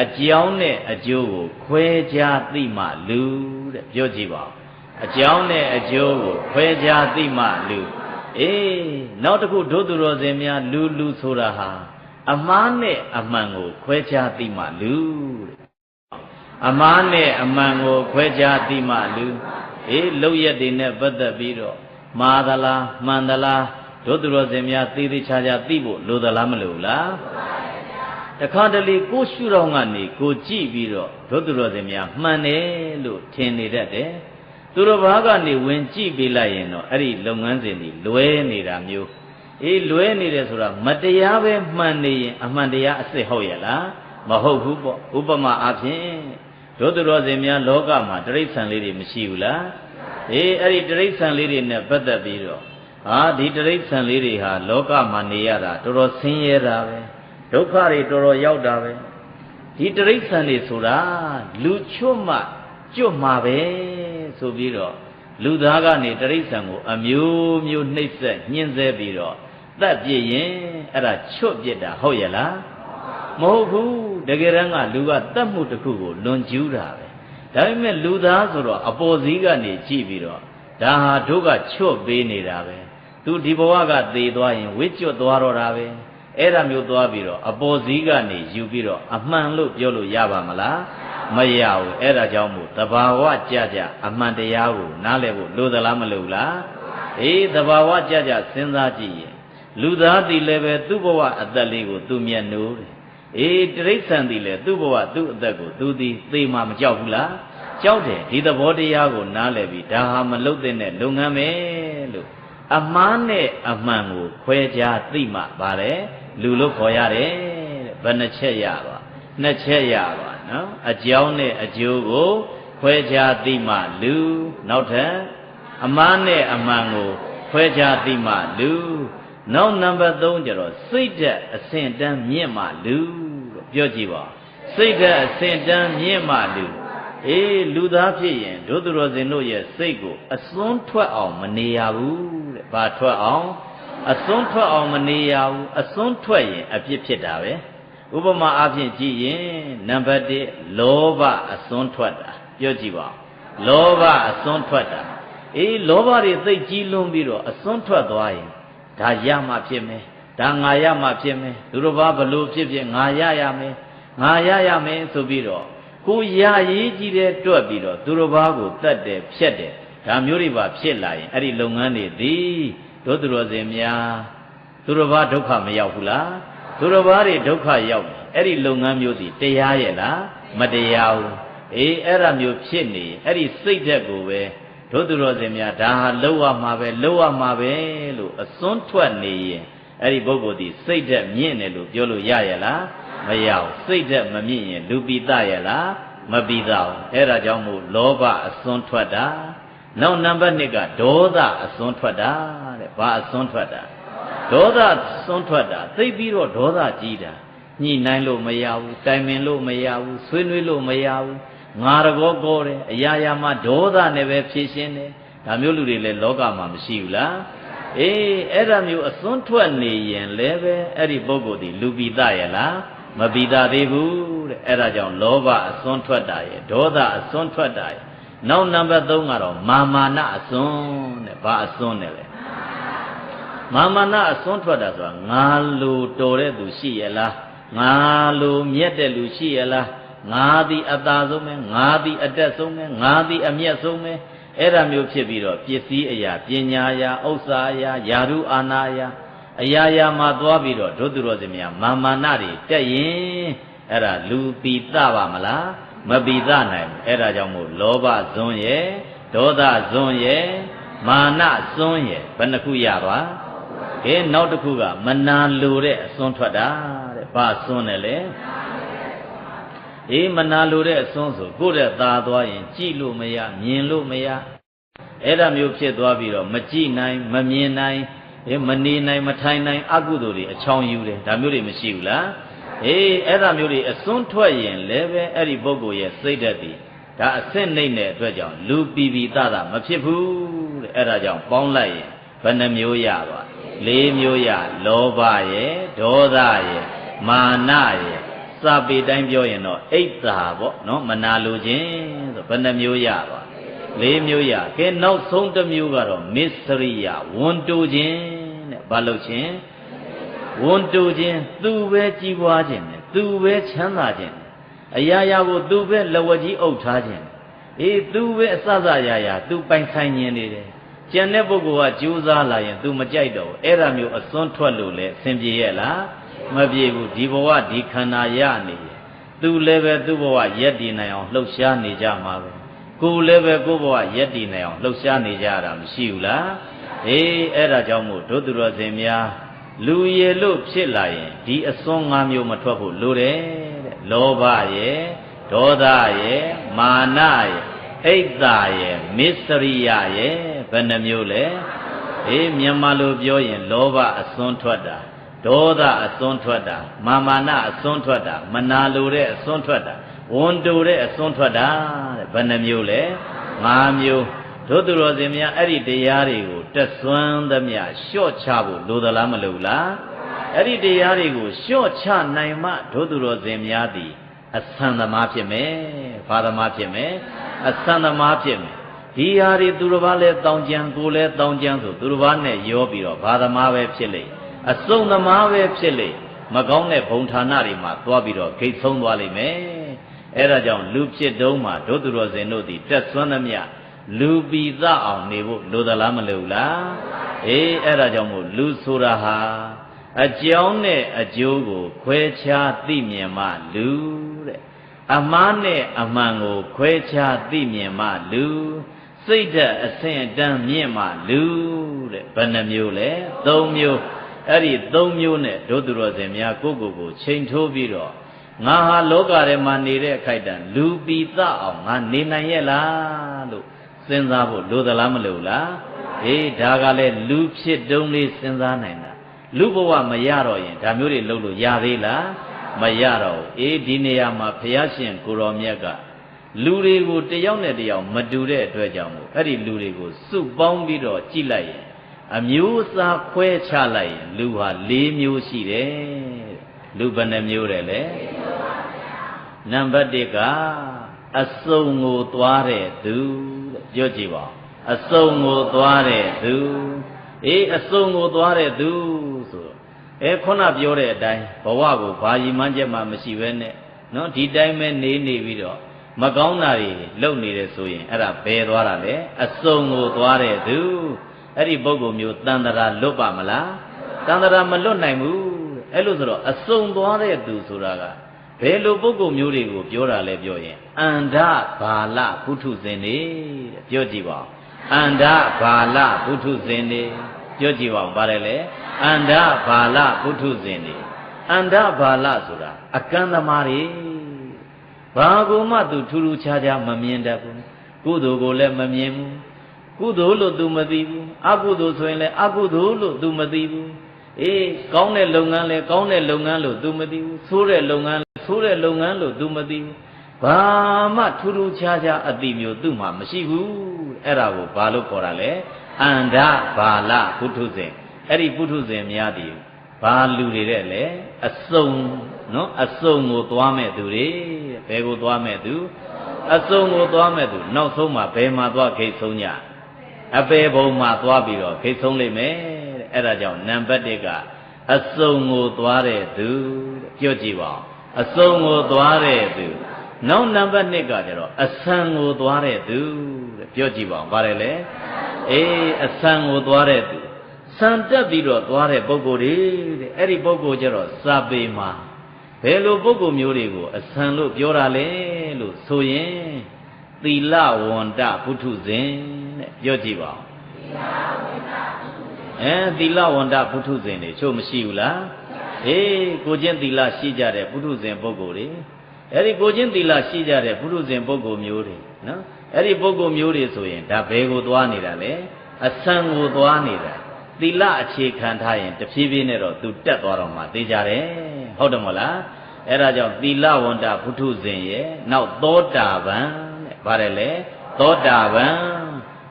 အကြောင်းနဲ့အကျိုးကိုခွဲခြားသိမှလူတဲ့ပြောကြည့်ပါဦးအကြောင်းနဲ့အကျိုးကိုခွဲခြားသိမှလူအေးနောက်တစ်ခုဒုသူတော်စင်များလူလူဆိုတာဟာအမှားနဲ့အမှန်ကို ခွဲခြားသိမှလူတဲ့အမှားနဲ့အမှန်ကိုခွဲခြားသိမှလူအေးလောက်ရက်တွေနဲ့ပတ်သက်ပြီးတော့မှားသလားမှန်သလားဒုသူတော်စင်များသိသိချာချာသိဖို့လိုသလားမလိုလား တခါတလေကိုရှုတော်ကနေကိုကြည့်ပြီးတော့ဒုသူတော်စင်များမှန်တယ်လို့ထင်နေတတ်တယ်သူတော်ဘာကနေဝင်ကြည့်ပေးလိုက်ရင်တော့အဲ့ဒီလုပ်ငန်းစဉ်တွေလွဲနေတာမျိုးအေးလွဲနေတယ်ဆိုတာမတရားပဲမှန်နေရင်အမှန်တရားအစ်စ်ဟုတ်ရဲ့လားမဟုတ်ဘူးပေါ့ဥပမာအားဖြင့်ဒုသူတော်စင်များလောကမှာတိရစ္ဆာန်လေးတွေမရှိဘူးလားအေးအဲ့ဒီတိရစ္ဆာန်လေးတွေနဲ့ပတ်သက်ပြီးတော့ဟာဒီတိရစ္ဆာန်လေးတွေဟာလောကမှာနေရတာတော်တော်ဆင်းရဲတာပဲ ဒုက္ခတွေတော်တော်ရောက်တာပဲဒီတိရစ္ဆာန်တွေဆိုတာလူချွတ်မှကျွတ်မှာပဲဆိုပြီးတော့လူသားကနေတိရစ္ဆာန်ကိုအမျိုးမျိုးနှိပ်စက်ညှင်းဆဲပြီးတော့တတ်ပြစ်ရင်အဲ့ဒါချွတ်ပြစ်တာဟုတ်ရဲ့လားမဟုတ်ဘူးတကယ်တမ်းကလူကတတ်မှုတစ်ခုကိုလွန်ကျူးတာပဲဒါပေမဲ့လူသားဆိုတော့အပေါ်စည်းကနေကြည့်ပြီးတော့ဒါဟာတို့ကချွတ်ပေးနေတာပဲသူဒီဘဝကသေသွားရင်ဝစ်ကျွတ်သွားတော့တာပဲ အဲ့ဒါမျိုးသွားပြီးတော့အပေါ်စည်းကနေယူပြီးတော့အမှန်လို့ပြောလို့ရပါမလားမရဘူးအဲ့ဒါကြောင့်မို့တဘာဝကြကြအမှန်တရားကိုနားလည်ဖို့လိုသလားမလိုလားအေးတဘာဝကြကြစဉ်းစားကြည့်ရင်လူသားတည်လည်းပဲသူ့ဘဝအသက်လေးကိုသူမျက်နှိုးတယ်အေးတိရိစ္ဆာန်တည်လည်းသူ့ဘဝသူ့အသက်ကိုသူသည်သေမှမကြောက်ဘူးလားကြောက်တယ်ဒီသဘောတရားကိုနားလည်ပြီးဒါဟာမလုတ်တဲ့လုပ်ငန်းပဲလို့ အမှားနဲ့အမှန်ကိုခွဲခြားသိမှပါလေလူလို့ခေါ်ရတယ်တဲ့ဘယ်နှချက်ရပါနှစ်ချက်ရပါနော်အကြောင်းနဲ့အကျိုးကိုခွဲခြားသိမှလူနောက်ထပ်အမှားနဲ့အမှန်ကိုခွဲခြားသိမှလူနောက်နံပါတ်3ကျတော့စိတ်ဓာတ်အဆင့်တန်းမြင့်မှလူလို့ပြောကြည့်ပါစိတ်ဓာတ်အဆင့်တန်းမြင့်မှလူအေးလူသားဖြစ်ရင်ဒုသူတော်စင်တို့ရဲ့စိတ်ကိုအစွန်းထွက်အောင်မနေရဘူးတဲ့ ဘာထွက်အောင်အစွန်းထွက်အောင်မနေရဘူးအစွန်းထွက်ရင်အပြစ်ဖြစ်တာပဲဥပမာအားဖြင့်ကြည့်ရင်နံပါတ်1လောဘအစွန်းထွက်တာပြောကြည့်ပါလောဘအစွန်းထွက်တာအေးလောဘတွေသိတ်ကြီးလွန်းပြီးတော့အစွန်းထွက်သွားရင်ဒါရမှဖြစ်မယ်ဒါငါရမှဖြစ်မယ်သူတို့ဘာဘလို့ဖြစ်ဖြစ်ငါရရမယ်ငါရရမယ်ဆိုပြီးတော့ကိုရရေးကြီးတဲ့တွက်ပြီးတော့သူတို့ဘာကိုတတ်တယ်ဖြတ်တယ် ဒါမျိုးတွေပါဖြစ်လာရင်အဲ့ဒီလုပ်ငန်းတွေသည်တို့သူတော်စင်များသူတို့ဘာဒုက္ခမရောက်ဘူးလားသူတော်ဘာတွေဒုက္ခရောက်တယ်အဲ့ဒီလုပ်ငန်းမျိုးစီတရားရဲ့လားမတရားဘူးအေးအဲ့ဒါမျိုးဖြစ်နေအဲ့ဒီစိတ်ဓာတ်ကိုပဲတို့သူတော်စင်များဒါဟာလောက်ရမှာပဲလောက်ရမှာပဲလို့အစွန်းထွက်နေရင်အဲ့ဒီပုဂ္ဂိုလ်ဒီစိတ်ဓာတ်မြင့်တယ်လို့ပြောလို့ရရဲ့လားမရဘူးစိတ်ဓာတ်မမြင့်ရင်လူပိတရဲ့လားမပိတဘူးအဲ့ဒါကြောင့်မို့လောဘအစွန်းထွက်တာ နောက်နံပါတ်2ကဒေါသအစွန်းထွက်တာတဲ့ဘာအစွန်းထွက်တာဒေါသစွန်းထွက်တာသိပြီးတော့ဒေါသကြီးတာညှိနှိုင်းလို့မရဘူးတိုင်ပင်လို့မရဘူးဆွေးနွေးလို့မရဘူးငါတကောကောတယ်အရာရာမှာဒေါသနဲ့ပဲဖြည့်ရှင်းတယ်ဒါမျိုးလူတွေလည်းလောကမှာမရှိဘူးလားအေးအဲ့ဒါမျိုးအစွန်းထွက်နေရင်လည်းပဲအဲ့ဒီပုဂ္ဂိုလ်ဒီလူပိတရဲ့လားမပိတသေးဘူးတဲ့အဲ့ဒါကြောင့်လောဘအစွန်းထွက်တာရဲ့ဒေါသအစွန်းထွက်တာရဲ့ နောက်နံပါတ်3ကတော့မာမာနအစွန်းတဲ့ဘာအစွန်းနဲ့လဲမာမာနအစွန်းထွက်တာဆိုတာငါလိုတော်တဲ့သူရှိရဲ့လားငါလိုမြတ်တဲ့လူရှိရဲ့လားငါသည်အသာဆုံးပဲငါသည်အတက်ဆုံးပဲငါသည်အမျက်ဆုံးပဲအဲ့ဒါမျိုးဖြစ်ပြီးတော့ပစ္စည်းအရာပညာအရာဥစ္စာအရာယာရုအာနာအရာအရာရာမှာသွားပြီးတော့ဒုသူတော်စင်များမာမာနတွေတက်ရင်အဲ့ဒါလူပီတပါမလား မပီတနိုင်ဘူးအဲ့ဒါကြောင့်မို့လောဘဇွန်းရဲ့ဒေါသဇွန်းရဲ့မာနဇွန်းရဲ့ဘယ်နှခုရပါကဲနောက်တစ်ခုကမနာလိုတဲ့အစွန်းထွက်တာတဲ့ဘာစွန်းတယ်လဲအေးမနာလိုတဲ့အစွန်းဆိုကိုယ့်တဲ့သာသွားရင် ကြည့်လို့မရမြင်လို့မရအဲ့ဒါမျိုးဖြစ်သွားပြီးတော့မကြည့်နိုင်မမြင်နိုင်အေးမနေနိုင်မထိုင်နိုင်အကုသိုလ်တွေအချောင်ယူတယ်ဒါမျိုးတွေမရှိဘူးလား အေးအဲ့ဒါမျိုးတွေအစွန်းထွက်ရင်လည်းပဲအဲ့ဒီပုဂ္ဂိုလ်ရဲ့စိတ်ဓာတ်ဒီဒါအစစ်နှိမ့်တဲ့အတွက်ကြောင့်လူပီပီတတာမဖြစ်ဘူးတဲ့အဲ့ဒါကြောင့်ပေါင်းလိုက်ရင်ဘယ်နှမျိုးရပါလေးမျိုးရလောဘရဲ့ဒေါသရဲ့မာနရဲ့စာပေတိုင်းပြောရင်တော့အိတ်သာပေါ့နော်မနာလိုခြင်းဆိုဘယ်နှမျိုးရပါလေးမျိုးရကဲနောက်ဆုံးတစ်မျိုးကတော့မစ္စရိယဝန်တူခြင်းတဲ့ဘာလို့ခြင်း ဝန်တူခြင်းသူပဲကြီးပွားခြင်းနဲ့သူပဲချမ်းသာခြင်းအရာရာကိုသူပဲလဝကြီးအုပ်ထားခြင်းအေးသူပဲအစစရာရာသူပိုင်ဆိုင်ခြင်းနေတယ်ကျန်တဲ့ပုဂ္ဂိုလ်ကကြိုးစားလာရင် तू မကြိုက်တော့ဘူးအဲ့ဒါမျိုးအစွန်းထွက်လို့လေအဆင်ပြေရဲ့လားမပြေဘူးဒီဘဝဒီခန္ဓာရနေတယ်သူလည်းပဲသူ့ဘဝရက်တည်နိုင်အောင်လှုပ်ရှားနေကြမှာပဲကိုယ်လည်းပဲကိုယ့်ဘဝရက်တည်နိုင်အောင်လှုပ်ရှားနေကြတာမရှိဘူးလားအေးအဲ့ဒါကြောင့်မို့ဒုသူတော်စင်များ လူရည်လို့ဖြစ်လာရင်ဒီအစွန်း၅မျိုးမထွက်ဖို့လိုတယ်တဲ့လောဘရဲ့ဒေါသရဲ့မာနရဲ့အိတ်တာရဲ့မစ္စရိယရဲ့ဘယ်နှမျိုးလဲအေးမြန်မာလိုပြောရင် လောဘအစွန်းထွက်တာဒေါသအစွန်းထွက်တာမာမာနအစွန်းထွက်တာမနာလိုတဲ့အစွန်းထွက်တာဝန်တူတဲ့အစွန်းထွက်တာတဲ့ဘယ်နှမျိုးလဲ၅မျိုး တို့သူတော်စင်များအဲ့ဒီတရားတွေကိုတက်ဆွမ်းသမျှလျှော့ချဖို့လိုသလားမလိုလားအဲ့ဒီတရားတွေကိုလျှော့ချနိုင်မှတို့သူတော်စင်များသည်အဆန်သမားဖြစ်မယ်ဘာသမားဖြစ်မယ်အဆန်သမားဖြစ်မယ်ဒီဟာတွေသူတစ်ပါးလဲတောင်းကြံကိုလဲတောင်းကြံဆိုသူတစ်ပါးနဲ့ရောပြီးတော့ဘာသမားပဲဖြစ်လိမ့်အစုံသမားပဲဖြစ်လိမ့်မကောင်းတဲ့ဘုံဌာနတွေမှာသွားပြီးတော့ဂိတ်ဆုံးသွားလိမ့်မယ်အဲဒါကြောင့်လူဖြစ်တုံးမှာဒုသူတော်စင်တို့သည်တက်ဆွမ်းသမျှ လူပီသအောင်နေဖို့လိုသလားမလိုလားအေးအဲ့ဒါကြောင့်မို့လူဆိုတာဟာအကြောင်းနဲ့အကျိုးကို ခွဲခြားသိမြင်မှလူတဲ့အမှားနဲ့အမှန်ကို ခွဲခြားသိမြင်မှလူစိတ်ဓာတ်အဆင့်အတန်းမြင့်မှလူတဲ့ဘယ်နှမျိုးလဲ၃မျိုးအဲ့ဒီ၃မျိုးနဲ့ဒုသူတော်စင်များကိုကိုကိုချိန်ထိုးပြီးတော့ငါဟာလောကထဲမှာနေတဲ့အခိုက်တန်လူပီသအောင်ငါနေနိုင်ရဲ့လားလို့ စဉ်းစားဖို့လိုသလားမလိုလားဟေးဒါကလည်းလူဖြစ်တုံးလေးစဉ်းစားနိုင်တာလူဘဝမရတော့ရင်ဒါမျိုးတွေလုပ်လို့ရသေးလားမရတော့ဘူးအေးဒီနေရာမှာဘုရားရှင်ကိုရောမြတ်ကလူတွေကိုတယောက်နဲ့တယောက်မတူတဲ့အတွက်ကြောင့်မို့အဲ့ဒီလူတွေကိုစုပေါင်းပြီးတော့ကြိလိုက်ရင်အမျိုးအစားခွဲခြားလိုက်ရင်လူဟာ၄မျိုးရှိတယ်လူဘယ်နှမျိုးတယ်လဲနံပါတ်1ကအစုံကိုသွားတဲ့သူ ပြောကြည့်ပါအစုံကိုသွားတဲ့သူအေးအစုံကိုသွားတဲ့သူဆိုအဲခုနပြောတဲ့အတိုင်းဘဝကိုဘာယီမှန်းချက်မှမရှိဘဲနဲ့နော်ဒီတိုင်းပဲနေနေပြီးတော့မကောင်းတာတွေလုပ်နေတယ်ဆိုရင်အဲ့ဒါဘယ်သွားတာလဲအစုံကိုသွားတဲ့သူအဲ့ဒီပုဂ္ဂိုလ်မျိုးတန်တရာလွတ်ပါမလားတန်တရာမလွတ်နိုင်ဘူးအဲ့လိုဆိုတော့အစုံသွားတဲ့သူဆိုတာက ဘယ်လိုပုဂ္ဂိုလ်မျိုးတွေကိုပြောတာလဲပြောရင်အန္ဓဘာလပုထုဇဉ်နေတဲ့ပြောကြည့်ပါအန္ဓဘာလပုထုဇဉ်နေပြောကြည့်ပါဦးပါတယ်လေအန္ဓဘာလပုထုဇဉ်နေအန္ဓဘာလဆိုတာအကန့်သမားတွေဘာကိုမှသူထူးထူးခြားခြားမမြင်တတ်ဘူးကုသိုလ်ကိုလည်းမမြင်ဘူးကုသိုလ်လို့ तू မသိဘူးအကုသိုလ်ဆိုရင်လည်းအကုသိုလ်လို့ तू မသိဘူး အေးကောင်းတဲ့လုပ်ငန်းလဲကောင်းတဲ့လုပ်ငန်းလို့ तू မသိဘူးဆိုးတဲ့လုပ်ငန်းဆိုးတဲ့လုပ်ငန်းလို့ तू မသိဘူးဘာမှထူးထူးခြားခြားအတိမျိုးသူ့မှာမရှိဘူးအဲ့ဒါကိုဘာလို့ခေါ်တာလဲအန္ဓဘာလပုထုဇဉ်အဲ့ဒီပုထုဇဉ်များသည်ဘာလူတွေတဲ့လေအစုံနော်အစုံကိုသွားမဲ့သူတွေဘယ်ကိုသွားမဲ့သူအစုံကိုသွားမဲ့သူနောက်ဆုံးမှာဘယ်မှာသွားခိတ်ဆုံးညအပေဘုံမှာသွားပြီးတော့ခိတ်ဆုံးလိမ့်မယ်တဲ့ အဲ့ဒါကြောင့်နံပါတ်1ကအစုံကိုသွားတဲ့သူပြောကြည့်ပါဦးအစုံကိုသွားတဲ့သူနောက်နံပါတ်2ကကျတော့အဆံကိုသွားတဲ့သူတဲ့ပြောကြည့်ပါဦးဗါတယ်လေအေးအဆံကိုသွားတဲ့သူဆံတက်ပြီးတော့သွားတဲ့ပုဂ္ဂိုလ်တွေတဲ့အဲ့ဒီပုဂ္ဂိုလ်ကျတော့စာပေမှာဘယ်လိုပုဂ္ဂိုလ်မျိုးတွေကိုအဆံလို့ပြောတာလဲလို့ဆိုရင်သီလဝန္တပုထုဇဉ်တဲ့ပြောကြည့်ပါဦး အဲသီလဝန္တပုထုဇဉ်တွေချို့မရှိဘူးလားအေးကိုချင်းသီလရှိကြတဲ့ပုထုဇဉ်ပုဂ္ဂိုလ်တွေအဲ့ဒီကိုချင်းသီလရှိကြတဲ့ပုထုဇဉ်ပုဂ္ဂိုလ်မျိုးတွေနော်အဲ့ဒီပုဂ္ဂိုလ်မျိုးတွေဆိုရင်ဒါဘယ်ကိုသွားနေတာလဲအဆံကိုသွားနေတာသီလအခြေခံထားရင်တဖြည်းဖြည်းနဲ့တော့သူတက်သွားတော့မှသိကြတယ်ဟုတ်တယ်မဟုတ်လားအဲ့ဒါကြောင့်သီလဝန္တပုထုဇဉ်ရဲ့နောက်သောတာပန်တဲ့ဗါတယ်လေသောတာပန်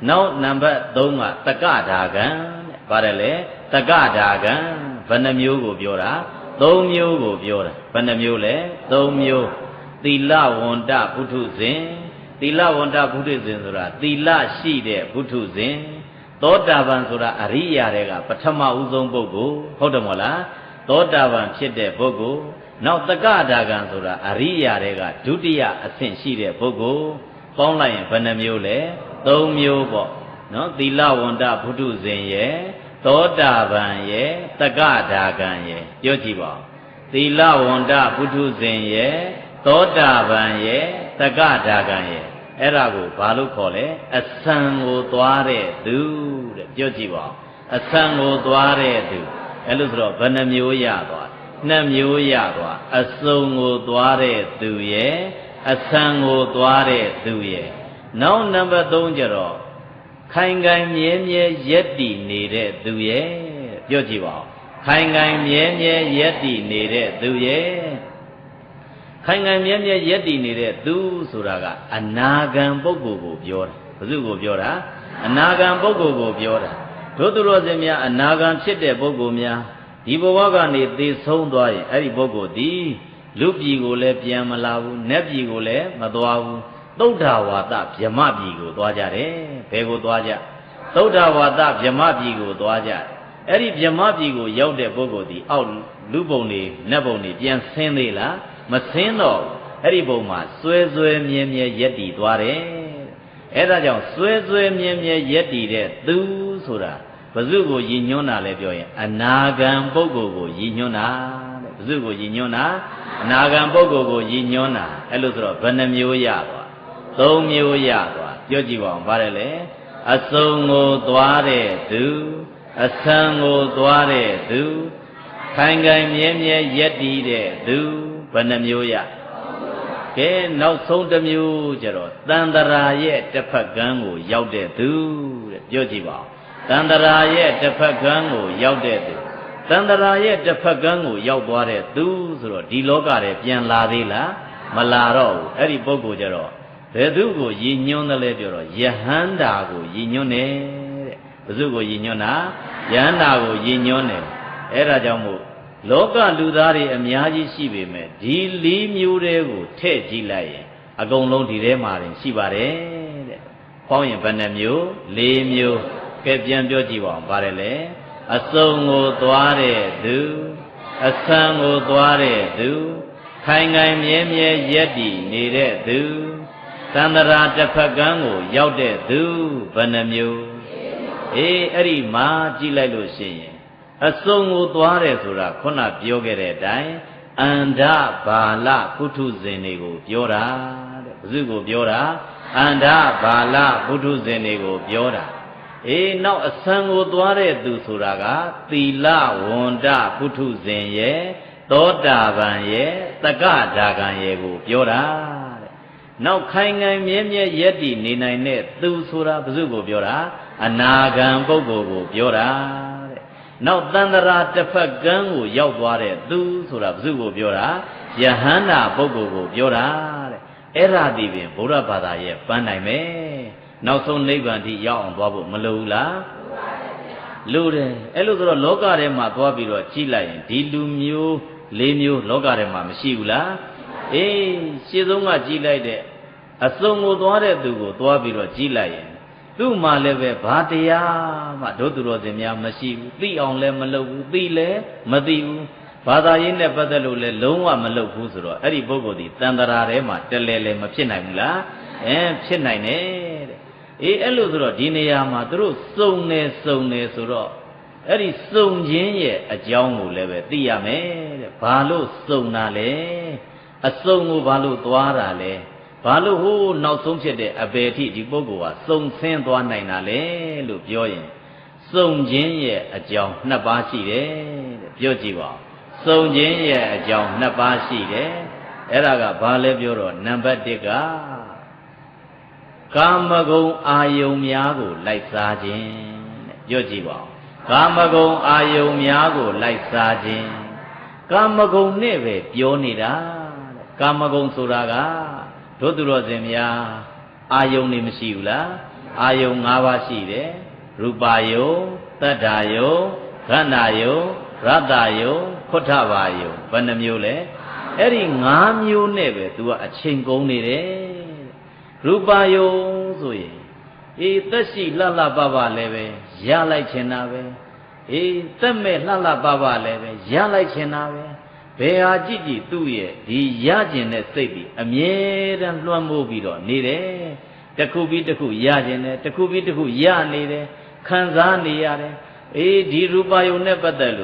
နောက်နံပါတ်3ကတက္ကဒါကံ တဲ့ဗါတယ်လေတက္ကဒါကံဘယ်နှမျိုးကိုပြောတာသုံးမျိုးကိုပြောတာဘယ်နှမျိုးလဲသုံးမျိုးသီလဝန္တပုထုဇဉ်သီလဝန္တပုထုဇဉ်ဆိုတာသီလရှိတဲ့ပုထုဇဉ်သောတာပန်ဆိုတာအရိယာတွေကပထမဦးဆုံးပုဂ္ဂိုလ်ဟုတ်တယ်မို့လားသောတာပန်ဖြစ်တဲ့ပုဂ္ဂိုလ်နောက်တက္ကဒါကံဆိုတာအရိယာတွေကဒုတိယအဆင့်ရှိတဲ့ပုဂ္ဂိုလ်ပေါင်းလိုက်ရင်ဘယ်နှမျိုးလဲသုံးမျိုးပေါ့နော်သီလဝန္တပုထုဇဉ်ရဲ့ သောတာပန်ရဲ့တက္ကဒါကံရဲ့ပြောကြည့်ပါဦးသီလဝန္တပုထုဇဉ်ရဲ့သောတာပန်ရဲ့တက္ကဒါကံရဲ့အဲ့ဒါကိုဘာလို့ခေါ်လဲအဆံကိုသွားတဲ့သူတဲ့ပြောကြည့်ပါဦးအဆံကိုသွားတဲ့သူအဲ့လို့ဆိုတော့ဘယ်နှမျိုးရသွားနှစ်မျိုးရသွားအစုံကိုသွားတဲ့သူရဲ့အဆံကိုသွားတဲ့သူရဲ့နောက်နံပါတ်3ကျတော့ ခိုင်ခိုင်မြဲမြဲရက်တည်နေတဲ့သူရဲ့ပြောကြည့်ပါဦးခိုင်ခိုင်မြဲမြဲရက်တည်နေတဲ့သူရဲ့ခိုင်ခိုင်မြဲမြဲရက်တည်နေတဲ့သူဆိုတာကအနာဂံပုဂ္ဂိုလ်ကိုပြောတာဘယ်သူကိုပြောတာအနာဂံပုဂ္ဂိုလ်ကိုပြောတာတို့သူတော်စင်များအနာဂံဖြစ်တဲ့ပုဂ္ဂိုလ်များဒီဘဝကနေသေဆုံးသွားရင်အဲ့ဒီပုဂ္ဂိုလ်ဒီလူပြည်ကိုလည်းပြန်မလာဘူးနတ်ပြည်ကိုလည်းမသွားဘူး သုဒ္ဓဝါဒဗြမပြည်ကိုသွားကြတယ်ဘယ်ကိုသွားကြသုဒ္ဓဝါဒဗြမပြည်ကိုသွားကြအဲ့ဒီဗြမပြည်ကိုရောက်တဲ့ပုဂ္ဂိုလ်ဒီအောက်လူပုံတွေနတ်ပုံတွေပြန်ဆင်းသေးလားမဆင်းတော့အဲ့ဒီပုံမှာစွဲစွဲမြဲမြဲယက်တည်သွားတယ်အဲ့ဒါကြောင့်စွဲစွဲမြဲမြဲယက်တည်တဲ့သူဆိုတာဘဇုကိုရည်ညွှန်းတာလဲပြောရင်အနာဂံပုဂ္ဂိုလ်ကိုရည်ညွှန်းတာတဲ့ဘဇုကိုရည်ညွှန်းတာအနာဂံပုဂ္ဂိုလ်ကိုရည်ညွှန်းတာအဲ့လိုဆိုတော့ဘယ်နှမျိုးရပါ ၃မျိုးရသွားပြောကြည့်ပါအောင်ဗါတယ်လေအစုံကိုသွားတဲ့သူအဆံကိုသွားတဲ့သူခိုင်ခိုင်မြဲမြဲယက်တည်တဲ့သူဘယ်နှမျိုးရကဲနောက်ဆုံးတစ်မျိုးကျတော့တန်တရာရဲ့တစ်ဖက်ကန်းကိုရောက်တဲ့သူတဲ့ပြောကြည့်ပါဦးတန်တရာရဲ့တစ်ဖက်ကန်းကိုရောက်တဲ့သူတန်တရာရဲ့တစ်ဖက်ကန်းကိုရောက်သွားတဲ့သူဆိုတော့ဒီလောကထဲပြန်လာသေးလားမလာတော့ဘူးအဲ့ဒီပုဂ္ဂိုလ်ကျတော့ ဘယ်သူကိုရည်ညွှန်းတယ်လဲပြောတော့ယဟန္တာကိုရည်ညွှန်းတယ်တဲ့ဘယ်သူကိုရည်ညွှန်းတာယဟန္တာကိုရည်ညွှန်းတယ်အဲ့ဒါကြောင့်မို့လောကလူသားတွေအများကြီးရှိပေမဲ့ဒီလေးမျိုးတွေကိုထည့်ကြည့်လိုက်ရင်အကုန်လုံးဒီထဲမှာတင်ရှိပါတယ်တဲ့။ပေါင်းရင်ဘယ်နှမျိုး၄မျိုးကဲပြန်ပြောကြည့်ပါဦးဗါတယ်လေအစုံကိုသွားတဲ့သူအဆံကိုသွားတဲ့သူခိုင်ခိုင်မြဲမြဲရက်တည်နေတဲ့သူ သန္တရာတစ်ဖက်ကန်းကို ရောက်တဲ့သူဘယ်နှမျိုးအေးအဲ့ဒီမှာကြည့်လိုက်လို့ရှိရင်အစုံကိုသွားတယ်ဆိုတာခုနပြောခဲ့တဲ့အတိုင်းအန္ဓဘာလပုထုဇဉ်တွေကိုပြောတာတဲ့ဘုသူကိုပြောတာအန္ဓဘာလပုထုဇဉ်တွေကိုပြောတာအေးနောက်အဆံကိုသွားတဲ့သူဆိုတာကသီလဝန္တပုထုဇဉ်ရဲ့သောတာပန်ရဲ့တက္ကဒါကံရဲ့ကိုပြောတာတဲ့ နောက်ခိုင်ခိုင်မြဲမြဲယက်တည်နေနိုင်တဲ့သူဆိုတာဘုသူကိုပြောတာအနာဂံပုဂ္ဂိုလ်ကိုပြောတာတဲ့နောက်တန္တရာတစ်ဖက်ကန်းကိုရောက်သွားတဲ့သူဆိုတာဘုသူကိုပြောတာယဟန္တာပုဂ္ဂိုလ်ကိုပြောတာတဲ့အဲ့ဒါဒီပင်ဗုဒ္ဓဘာသာရဲ့ပန်းနိုင်မယ်နောက်ဆုံးနိဗ္ဗာန်ထိရောက်အောင်သွားဖို့မလိုဘူးလားလိုတယ်အဲ့လိုဆိုတော့လောကထဲမှာသွားပြီးတော့ကြည့်လိုက်ရင်ဒီလူမျိုးလေးမျိုးလောကထဲမှာမရှိဘူးလားအေးရှင်းဆုံးကကြည့်လိုက်တဲ့ အစုံကိုသွားတဲ့သူကိုသွားပြီးတော့ကြည့်လိုက်ရင်သူ့မှာလည်းပဲဘာတရားမှဒုသူတော်စင်များမရှိဘူးသိအောင်လည်းမလုပ်ဘူးသိလည်းမသိဘူးဘာသာရေးနဲ့ပတ်သက်လို့လည်းလုံးဝမလုပ်ဘူးဆိုတော့အဲ့ဒီပုဂ္ဂိုလ်ဒီတန်တရာထဲမှာတလဲလဲမဖြစ်နိုင်ဘူးလားအဲဖြစ်နိုင်တယ်တဲ့အေးအဲ့လိုဆိုတော့ဒီနေရာမှာသူတို့စုံနေစုံနေဆိုတော့အဲ့ဒီစုံခြင်းရဲ့အကြောင်းကိုလည်းပဲသိရမယ်တဲ့ဘာလို့စုံတာလဲအစုံကိုဘာလို့သွားတာလဲ ဘာလို့ဟိုးနောက်ဆုံးဖြစ်တဲ့အပေထိဒီပုဂ္ဂိုလ်ဟာစုံဆင်းသွားနိုင်တာလဲလို့ပြောရင်စုံခြင်းရဲ့အကြောင်းနှစ်ပါးရှိတယ်တဲ့ပြောကြည့်ပါဦးစုံခြင်းရဲ့အကြောင်းနှစ်ပါးရှိတယ်အဲ့ဒါကဘာလဲပြောတော့နံပါတ်1ကကာမဂုဏ်အာယုံများကိုလိုက်စားခြင်းတဲ့ပြောကြည့်ပါဦးကာမဂုဏ်အာယုံများကိုလိုက်စားခြင်းကာမဂုဏ်နဲ့ပဲပြောနေတာတဲ့ကာမဂုဏ်ဆိုတာက တို့သူတော်စင်များအာယုံနေမရှိဘူးလားအာယုံ၅ပါးရှိတယ်ရူပါယုံတတ္ထာယုံခန္ဓာယုံရတ္တယုံဖွတ်ထပါယုံဘယ်နှမျိုးလဲအဲ့ဒီ၅မျိုးနဲ့ပဲ तू ကအချိန်ကုန်နေတယ်ရူပါယုံဆိုရင်အေးသက်ရှိလှလှပပလည်းပဲရလိုက်ချင်တာပဲအေးသက်မဲ့လှလှပပလည်းပဲရလိုက်ချင်တာပဲ ဘယ်ဟာကြည့်ကြည့်သူ့ရဲ့ဒီရကျင်တဲ့စိတ်ဒီအမြဲတမ်းလွှမ်းမိုးပြီးတော့နေတယ်တစ်ခုပြီးတစ်ခုရကျင်တယ်တစ်ခုပြီးတစ်ခုရနေတယ်ခံစားနေရတယ်အေးဒီရူပါယုံနဲ့ပတ်သက်လို့